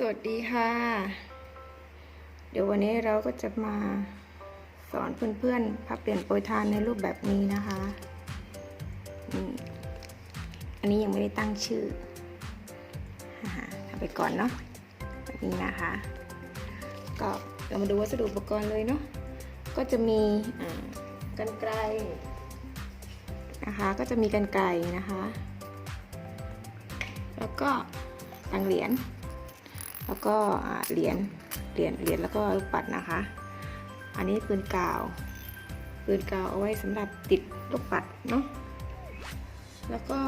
สวัสดีค่ะ เดี๋ยววันนี้เราก็จะมาสอนเพื่อนๆพับเปลี่ยนโปรยทานในรูปแบบนี้นะคะ อันนี้ยังไม่ได้ตั้งชื่ออ่าทำไปก่อนเนาะแบบนี้นะคะ ก็เรามาดูวัสดุอุปกรณ์เลยเนาะ ก็จะมีกันไกลนะคะ ก็จะมีกันไกลนะคะ แล้วก็ตังเหรียญ แล้วก็เหรียญเหรียญเหรียญแล้วก็ลูกปัดนะคะ อันนี้ปืนกาวปืนกาวเอาไว้สำหรับติดลูกปัดเนาะแล้วก็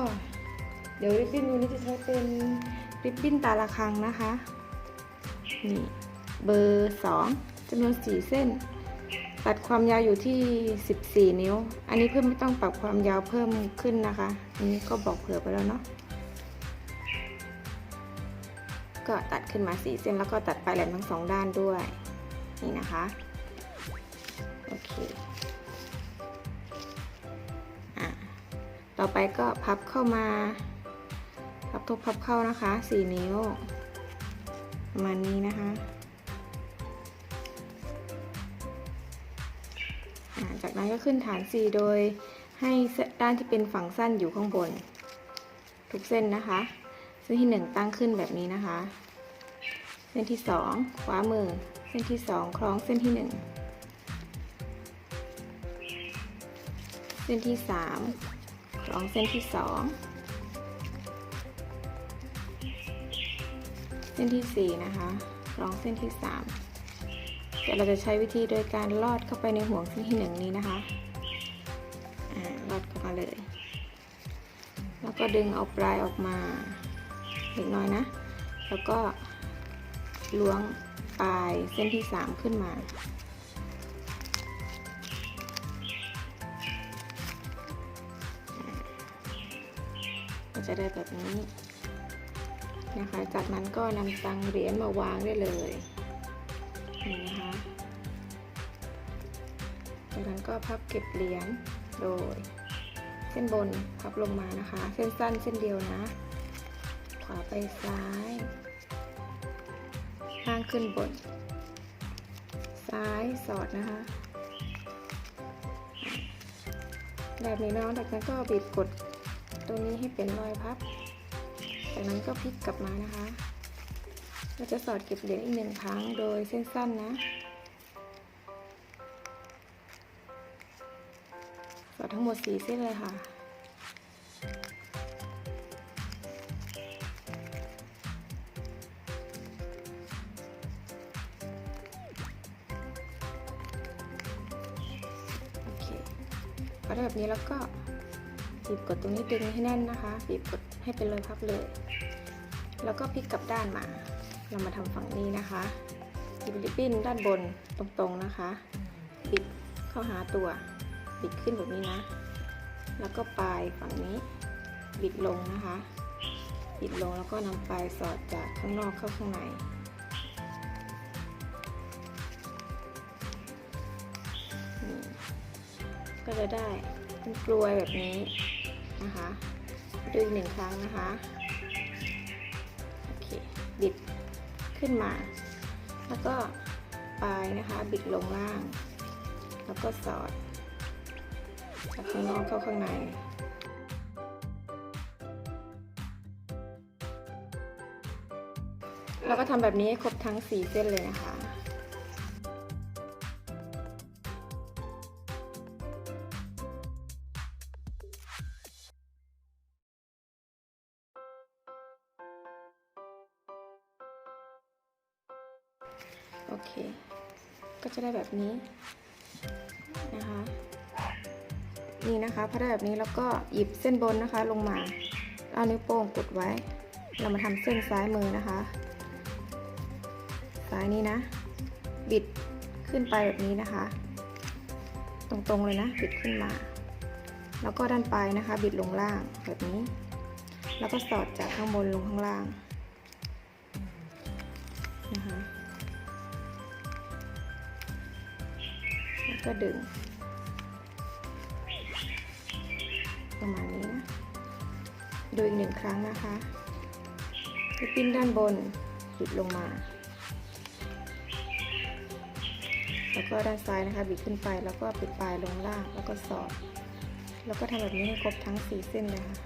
เดี๋ยวริบบิ้นวันนี้จะใช้เป็นริบบิ้นตาละครังนะคะนี่เบอร์สองจำนวนสี่เส้น ตัดความยาวอยู่ที่ 14 นิ้ว อันนี้เพิ่มไม่ต้องปรับความยาวเพิ่มขึ้นนะคะ อันนี้ก็บอกเผื่อไปแล้วเนาะ ก็ตัดขึ้นมาสีเส้นแล้วก็ตัดปลายแหลมทั้งสองด้านด้วยนี่นะคะโอเคอะต่อไปก็พับเข้ามา พับทบพับเข้านะคะสี่นิ้ว ประมาณนี้นะคะอะจากนั้นก็ขึ้นฐานสี่โดยให้ด้านที่เป็นฝั่งสั้นอยู่ข้างบน ทุกเส้นนะคะ เส้นที่หนึ่งตั้งขึ้นแบบนี้นะคะ ส้นที่สองขวามือ เส้นที่สองคล้องเส้นที่หนึ่งเส้นที่สามคล้องเส้นที่สองเส้นที่สี่นะคะ คล้องเส้นที่สามแต่เราจะใช้วิธีโดยการลอดเข้าไปในห่วงเส้นที่หนึ่งนี้นะคะลอดเข้ามาเลย แล้วก็ดึงเอาปลายออกมาเล็กน้อยนะ แล้วก็ ล้วงปลายเส้นที่สามขึ้นมา ก็จะได้แบบนี้นะคะ จากนั้นก็นำตังเหรียญมาวางได้เลยนี่นะคะจากนั้นก็พับเก็บเหรียญโดย เส้นบนพับลงมานะคะ เส้นสั้นเส้นเดียวนะ ขวาไปซ้าย ข้างขึ้นบน ซ้ายสอดนะคะแบบนี้เนาะจากนั้นก็บีบกดตรงนี้ให้เป็นรอยพับ จากนั้นก็พลิกกลับมานะคะ เราจะสอดเก็บเหรียญอีกหนึ่งครั้งโดยเส้นสั้นนะ สอดทั้งหมดสี่เส้นเลยค่ะ พอได้แบบนี้แล้วก็บีบกดตรงนี้ดึงให้แน่นนะคะ บีบกดให้เป็นรอยพับเลย แล้วก็พลิกกลับด้านมา เรามาทำฝั่งนี้นะคะบีบริบบิ้นด้านบนตรงๆนะคะ บิดเข้าหาตัว บิดขึ้นแบบนี้นะ แล้วก็ปลายฝั่งนี้ บิดลงนะคะ บิดลงแล้วก็นำปลายสอดจากข้างนอกเข้าข้างใน ก็จะได้เป็นกลวยแบบนี้นะคะดูอีกหนึ่งครั้งนะคะโอเคบิดขึ้นมา แล้วก็ปลายนะคะ บิดลงล่าง แล้วก็สอดจากข้างนอกเข้าข้างในแล้วก็ทำแบบนี้ให้ครบทั้ง 4 เส้นเลยนะคะ โอเค ก็จะได้แบบนี้นะคะ นี่นะคะพอได้แบบนี้แล้วก็หยิบเส้นบนนะคะลงมา เอานิ้วโป้งกดไว้ เรามาทำเส้นซ้ายมือนะคะ ซ้ายนี้นะ บิดขึ้นไปแบบนี้นะคะ ตรงๆเลยนะ บิดขึ้นมา แล้วก็ด้านปลายนะคะ บิดลงล่างแบบนี้ แล้วก็สอดจากข้างบนลงข้างล่าง ก็ดึง ประมาณนี้นะดูอีกหนึ่งครั้งนะคะริบบิ้นด้านบนบิดลงมา แล้วก็ด้านซ้ายนะคะบิดขึ้นไปแล้วก็ปิดปลายลงล่างแล้วก็สอด แล้วก็ทำแบบนี้ให้ครบทั้ง 4 เส้นเลยค่ะ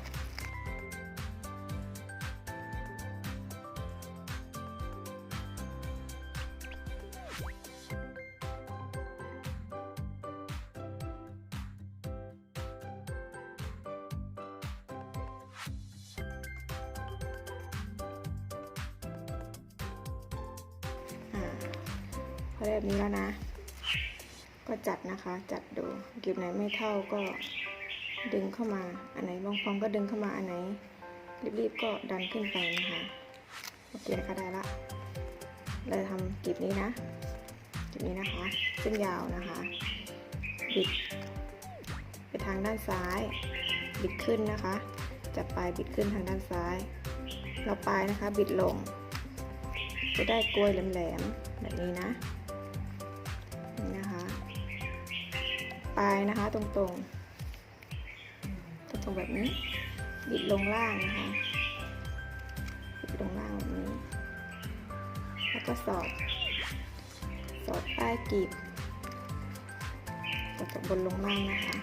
พอได้แบบนี้แล้วนะ ก็จัดนะคะ จัดดูเก็บไหนไม่เท่าก็ดึงเข้ามา อันไหนลงพร้อมก็ดึงเข้ามา อันไหนรีบๆก็ดันขึ้นไปนะคะ โอเคนะคะได้ละ เราจะทำกีบนี้นะกีบนี้นะคะ เส้นยาวนะคะ บิด ไปทางด้านซ้าย บิดขึ้นนะคะ จับปลายบิดขึ้นทางด้านซ้าย เราปลายนะคะ บิดลง จะได้กลวยแหลมๆแบบนี้นะ นะคะ ตรงๆ ตรงๆแบบนี้บิดลงล่างนะคะบิดลงล่างแบบนี้ แล้วก็สอด สอดใต้กีบสอดจากบนลงล่างนะคะ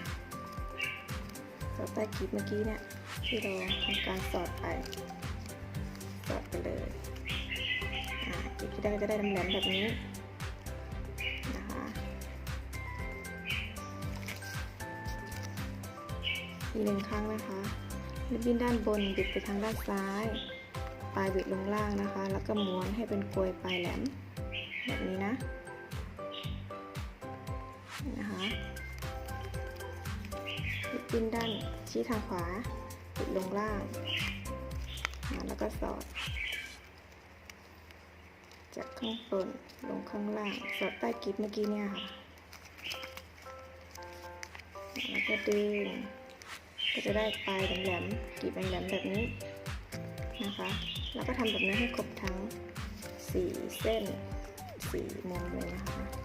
สอดใต้กีบเมื่อกี้เนี่ยที่เราทำการสอดไป สอดไปเลยอ่ากีบที่ได้ก็จะได้แหลมแบบนี้ หนึ่งครั้งนะคะริบบิ้นด้านบนบิดไปทางด้านซ้าย ปลายบิดลงล่างนะคะ แล้วก็ม้วนให้เป็นกลวยปลายแหลม แบบนี้นะนะคะริบบิ้นด้านชี้ทางขวาบิดลงล่างอ่าแล้วก็สอด จากข้างบนลงข้างล่าง สอดใต้กิ๊บเมื่อกี้เนี่ยค่ะ แล้วก็ดึง ก็จะได้ปลายแหลมๆกีบแหลมๆแบบนี้นะคะ แล้วก็ทำแบบนี้ให้ครบทั้ง 4 เส้น 4 มุมเลยนะคะ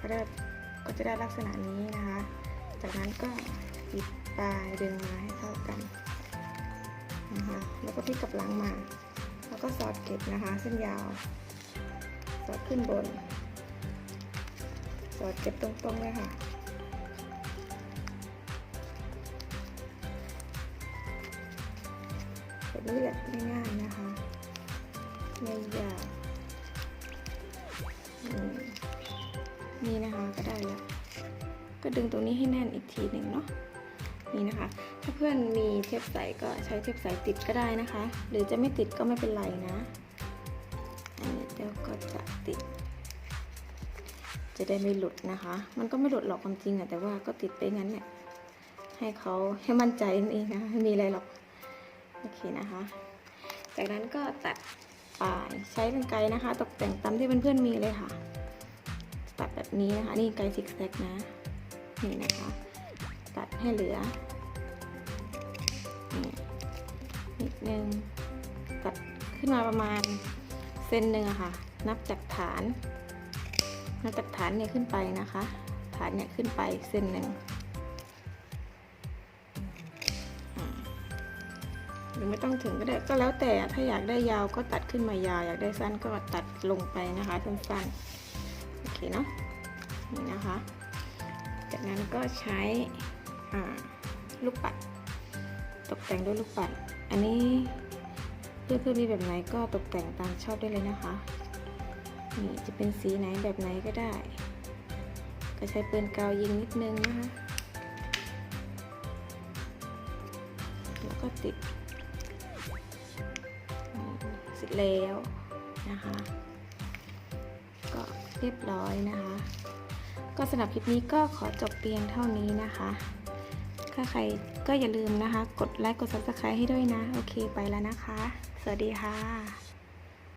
ก็ได้ก็จะได้ลักษณะนี้นะคะ จากนั้นก็ปิดปลายดึงมาให้เข้ากันนะคะแล้วก็พลิกกลับหลังมา แล้วก็สอดเก็บนะคะเส้นยาว สอดขึ้นบน สอดเก็บตรงๆเลยค่ะแบบนี้แหละง่ายๆนะคะไม่ยากอืม นี่นะคะก็ได้แล้ว ก็ดึงตรงนี้ให้แน่นอีกทีหนึ่งเนาะนี่นะคะ ถ้าเพื่อนมีเทปใสก็ใช้เทปใสติดก็ได้นะคะ หรือจะไม่ติดก็ไม่เป็นไรนะอันนี้เดี๋ยวก็จะติด จะได้ไม่หลุดนะคะ มันก็ไม่หลุดหรอกความจริงอะแต่ว่าก็ติดไปงั้นเนี่ยให้เขาให้มั่นใจนั่นเองนะคะไม่มีอะไรหรอกโอเคนะคะ จากนั้นก็ตัดปลายใช้เป็นไกรนะคะ ตกแต่งตามที่เพื่อนๆมีเลยค่ะ ตัดแบบนี้นะคะ นี่ไกด์ซิกแซกนะ นี่นะคะ ตัดให้เหลือนี่นิดนึง ตัดขึ้นมาประมาณเซนหนึ่งอะค่ะ นับจากฐาน นับจากฐานเนี่ยขึ้นไปนะคะ ฐานเนี่ยขึ้นไปเซนหนึ่งหรือไม่ต้องถึงก็ได้ก็แล้วแต่ถ้าอยากได้ยาวก็ตัดขึ้นมายาว อยากได้สั้นก็ตัดลงไปนะคะ สั้นๆ โอเคเนาะนี่นะคะ จากนั้นก็ใช้ลูกปัด ตกแต่งด้วยลูกปัด อันนี้เพื่อนเพื่อมีแบบไหนก็ตกแต่งตามชอบได้เลยนะคะนี่จะเป็นสีไหนแบบไหนก็ได้ ก็ใช้ปืนกาวยิงนิดนึงนะคะ แล้วก็ติดเสร็จแล้วนะคะ เรียบร้อยนะคะ ก็สำหรับคลิปนี้ก็ขอจบเพียงเท่านี้นะคะ ถ้าใครก็อย่าลืมนะคะ กดไลค์กด subscribe ให้ด้วยนะ โอเคไปแล้วนะคะ สวัสดีค่ะ